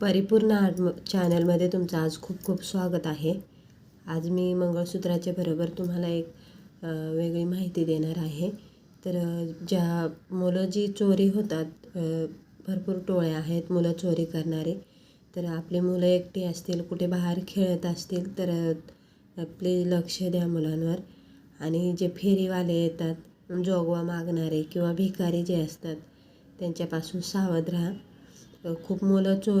परिपूर्ण आर्ट चॅनलमध्ये तुमचं आज खूप खूप स्वागत आहे. आज मी मंगळसूत्राच्या बरोबर तुम्हाला एक वेगळी माहिती देणार आहे. तर ज्या मुलं जी चोरी होतात भरपूर टोळे आहेत मुलं चोरी करणारे तर आपली मुलं एकटी असतील कुठे बाहेर खेळत असतील तर प्लीज लक्ष द्या मुलांवर. आणि जे फेरीवाले येतात जोगवा मागणारे किंवा भिकारी जे असतात त्यांच्यापासून सावध राहा. खूप मुलं चो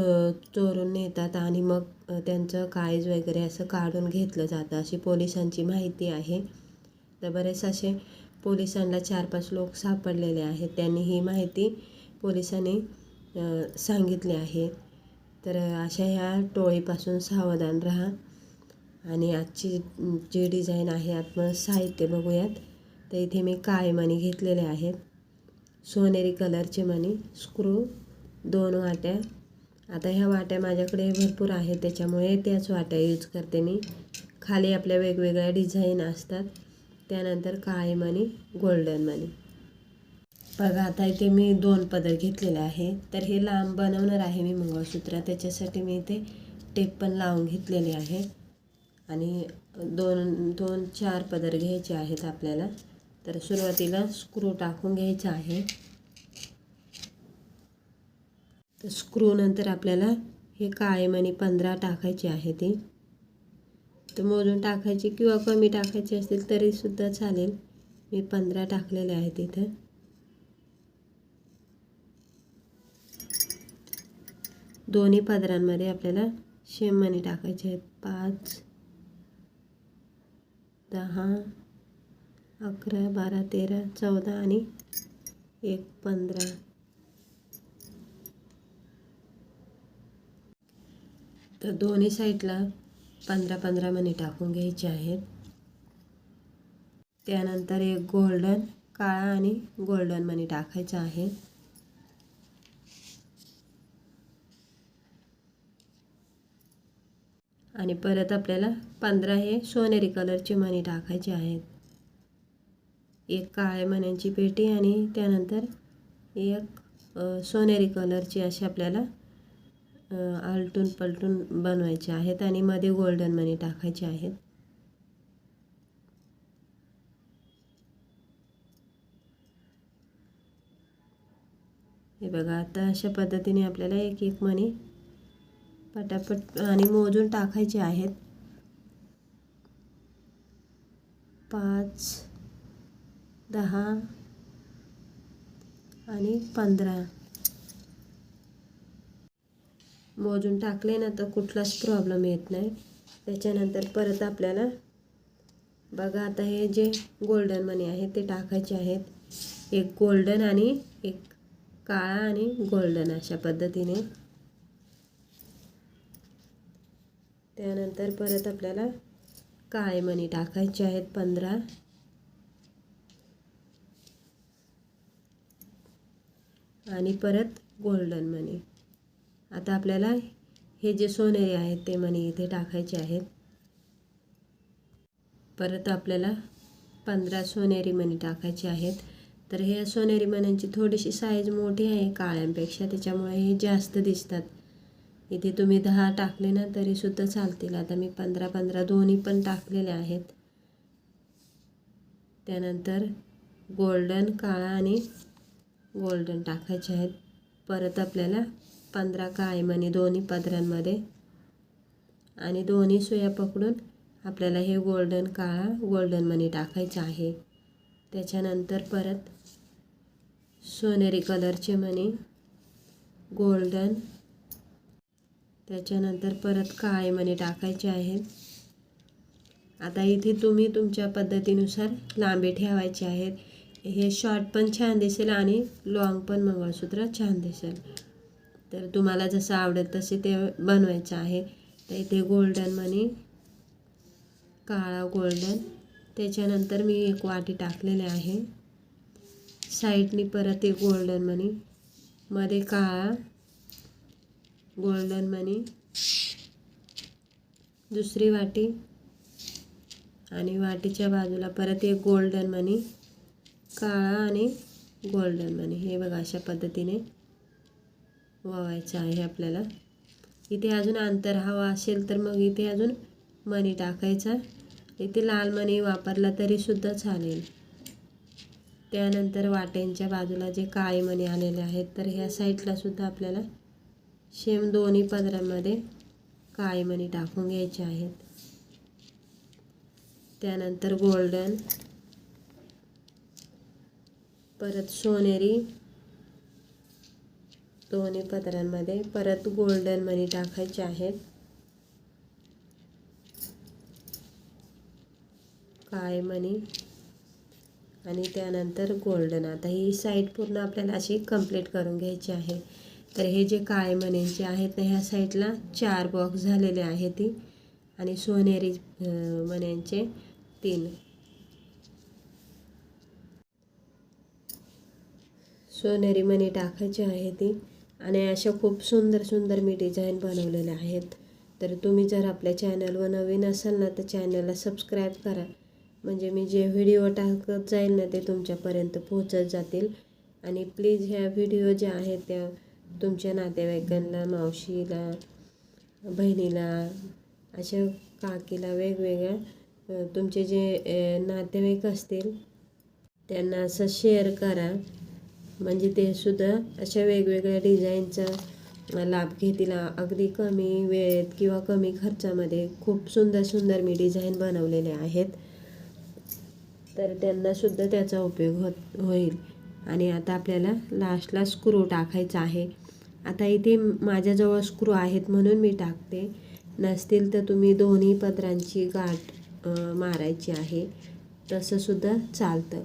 चोरून नेतात आणि मग त्यांचं काळीज वगैरे असं काढून घेतलं जातं. अशी पोलिसांची माहिती आहे. तर बरेच असे पोलिसांना चार पाच लोक सापडलेले आहेत. त्यांनी ही माहिती पोलिसांनी सांगितली आहे. तर अशा ह्या टोळीपासून सावधान राहा. आणि आजची जी डिझाईन आहे आपण साहित्य बघूयात. तर इथे मी काळे मणी घेतलेले आहेत. सोनेरी कलरचे मणी स्क्रू दोन वाट्या. आता ह्या वाट्या माझ्याकडे भरपूर आहेत त्याच्यामुळे त्याच वाट्या यूज करते मी. खाली आपल्या वेगवेगळ्या डिझाईन असतात. त्यानंतर काळी मणी गोल्डन मणी बघा आता इथे मी दोन पदर घेतलेले आहे. तर हे लांब बनवणार आहे मी मंगळसूत्र. त्याच्यासाठी मी इथे टेप पण लावून घेतलेले आहे. आणि दोन दोन चार पदर घ्यायचे आहेत आपल्याला. तर सुरुवातीला स्क्रू टाकून घ्यायचा आहे. तर आपल्याला हे काळे आणि पंधरा टाकायचे आहे ते. तर मोजून टाकायचे किंवा कमी टाकायचे असतील तरीसुद्धा चालेल. मी पंधरा टाकलेले आहेत इथं दोन्ही पदरांमध्ये आपल्याला शेमणी टाकायचे आहेत. पाच दहा अकरा बारा तेरा चौदा आणि एक पंधरा. तर दोन्ही साईडला पंधरा पंधरा मणी टाकून घ्यायचे आहेत. त्यानंतर एक गोल्डन काळा आणि गोल्डन मणी टाकायचा आहे आणि परत आपल्याला पंधरा हे सोनेरी कलरचे मणी टाकायचे आहेत. एक काळ्या मण्यांची पेटी आणि त्यानंतर एक सोनेरी कलरची अशी आपल्याला आलटून पलटून बनवायचे आहेत आणि मध्ये गोल्डन मनी टाकायचे आहेत. हे बघा आता अशा पद्धतीने आपल्याला एक एक मणी पटापट आणि मोजून टाकायचे आहेत. पाच दहा आणि पंधरा. मोजून टाकले ना तर कुठलाच प्रॉब्लेम येत नाही. त्याच्यानंतर परत आपल्याला बघा आता हे जे गोल्डन मनी आहे ते टाकायचे आहेत. एक गोल्डन आणि एक काळा आणि गोल्डन अशा पद्धतीने. त्यानंतर परत आपल्याला काळे मणी टाकायचे आहेत पंधरा. आणि परत गोल्डन मनी आता आपल्याला हे जे सोनेरी आहेत ते मणी इथे टाकायचे आहेत. परत आपल्याला पंधरा सोनेरी मणी टाकायचे आहेत. तर हे सोनेरी मण्यांची थोडीशी साईज मोठी आहे काळ्यांपेक्षा त्याच्यामुळे हे जास्त दिसतात. इथे तुम्ही दहा टाकले ना तरीसुद्धा चालतील. आता मी पंधरा पंधरा दोन्ही पण टाकलेले आहेत. त्यानंतर गोल्डन काळा आणि गोल्डन टाकायचे आहेत. परत आपल्याला पंधरा काळे मणी दोन्ही पदरांमध्ये. आणि दोन्ही सुया पकडून आपल्याला हे गोल्डन काळा गोल्डन मणी टाकायचं आहे. त्याच्यानंतर परत सोनेरी कलरचे मणी गोल्डन त्याच्यानंतर परत काळे मणी टाकायचे आहेत आता इथे तुम्ही तुमच्या पद्धतीनुसार लांबी ठेवायचे आहेत हे शॉर्ट पण छान दिसेल आणि लॉंग पण मंगळसूत्र छान दिसेल. तर तुम्हाला जसं आवडेल तसे ते बनवायचं आहे. तर इथे गोल्डन मनी काळा गोल्डन त्याच्यानंतर मी एक वाटी टाकलेले आहे. साईडनी परत एक गोल्डन मनी मध्ये काळा गोल्डन मनी दुसरी वाटी. आणि वाटीच्या बाजूला परत एक गोल्डन मनी काळा आणि गोल्डन मनी हे बघा अशा पद्धतीने. वावायचं आहे आपल्याला. इथे अजून अंतर हवा असेल तर मग इथे अजून मणी टाकायचा. इथे लाल मणी वापरला तरीसुद्धा चालेल. त्यानंतर वाट्यांच्या बाजूला जे काळे मणी आलेले आहेत तर ह्या साईडलासुद्धा आपल्याला शेम दोन्ही पदरामध्ये काळे मणी टाकून घ्यायचे आहेत. त्यानंतर गोल्डन परत सोनेरी दोन्ही पदरांमध्ये परत गोल्डन मनी टाकायचे आहेत. काळे मनी? आणि त्यानंतर गोल्डन. आता ही साईड पूर्ण आपल्याला अशी कंप्लीट करून घ्यायची आहे. तर हे जे काळे मण्यांचे आहेत ना ह्या साईडला चार बॉक्स झालेले आहेत ती आणि सोनेरी मण्यांचे तीन. सोनेरी मणी टाकायची आहे ती आणि अशा खूप सुंदर सुंदर मी डिझाईन बनवलेल्या आहेत. तर तुम्ही जर आपल्या चॅनलवर नवीन असाल ना तर चॅनलला सबस्क्राईब करा. म्हणजे मी जे व्हिडिओ टाकत जाईल ना ते तुमच्यापर्यंत पोहोचत जातील. आणि प्लीज ह्या व्हिडिओ ज्या आहेत त्या तुमच्या नातेवाईकांना मावशीला बहिणीला अशा काकीला वेगवेगळ्या तुमचे जे नातेवाईक असतील त्यांना असं शेअर करा. म्हणजे ते सुद्धा अशा वेगवेगळ्या डिझाईनचा लाभ घेतील. अगदी कमी वेळेत किंवा कमी खर्चामध्ये खूप सुंदर सुंदर मी डिझाईन बनवलेले आहेत. तर त्यांना सुद्धा त्याचा उपयोग होत होईल. आणि आता आपल्याला लास्टला स्क्रू टाकायचा आहे. आता इथे माझ्याजवळ स्क्रू आहेत म्हणून मी टाकते. नसतील तर तुम्ही दोन्ही पदरांची गाठ मारायची आहे. तसंसुद्धा चालतं.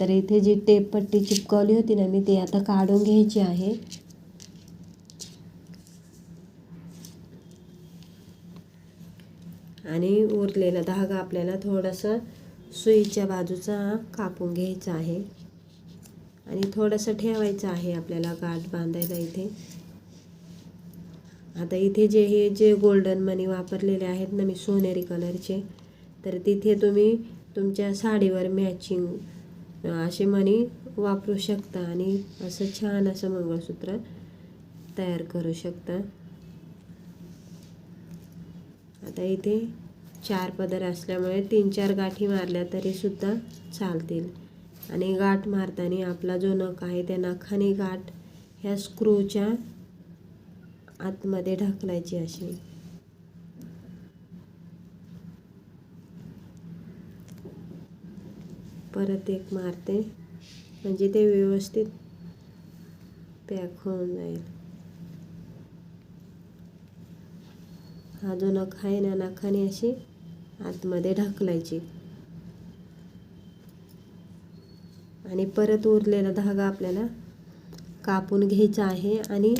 तर इथे जी टेप पट्टी चिपकवली होती ना मी ती आता काढून घ्यायची आहे. आणि उरलेला धागा आपल्याला थोडासा सुईच्या बाजूचा कापून घ्यायचा आहे. आणि थोडंसं ठेवायचं आहे आपल्याला गाठ बांधायला इथे. आता इथे जे हे जे गोल्डन मनी वापरलेले आहेत ना मी सोनेरी कलरचे तर तिथे तुम्ही तुमच्या साडीवर मॅचिंग असे मणी वापरू शकता आणि असं छान असं मंगळसूत्र तयार करू शकता. आता इथे चार पदर असल्यामुळे तीन चार गाठी मारल्या तरीसुद्धा चालतील. आणि गाठ मारताना आपला जो नख आहे त्या नखाने गाठ ह्या स्क्रूच्या आतमध्ये ढकलायची अशी. परत एक मारते. म्हणजे ते व्यवस्थित पॅक होऊन जाईल. हा जो नख आहे ना नखाने अशी आतमध्ये ढकलायची. आणि परत उरलेला धागा आपल्याला कापून घ्यायचा आहे आणि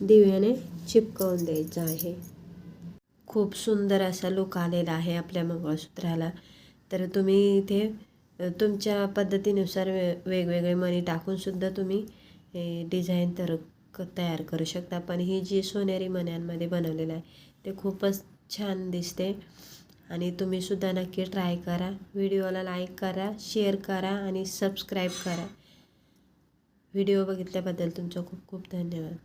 दिव्याने चिपकवून द्यायचा आहे. खूप सुंदर असा लुक आलेला आहे आपल्या मंगळसूत्राला. तर तुम्ही इथे तुमच्या पद्धतीनुसार वे वेगवेगळे मणी टाकूनसुद्धा तुम्ही डिझाईन तर क तयार करू शकता. पण ही जी सोनेरी मण्यांमध्ये बनवलेलं आहे ते खूपच छान दिसते. आणि तुम्ही सुद्धा नक्की ट्राय करा. व्हिडिओला लाईक करा शेअर करा आणि सबस्क्राईब करा. व्हिडिओ बघितल्याबद्दल तुमचं खूप खूप धन्यवाद.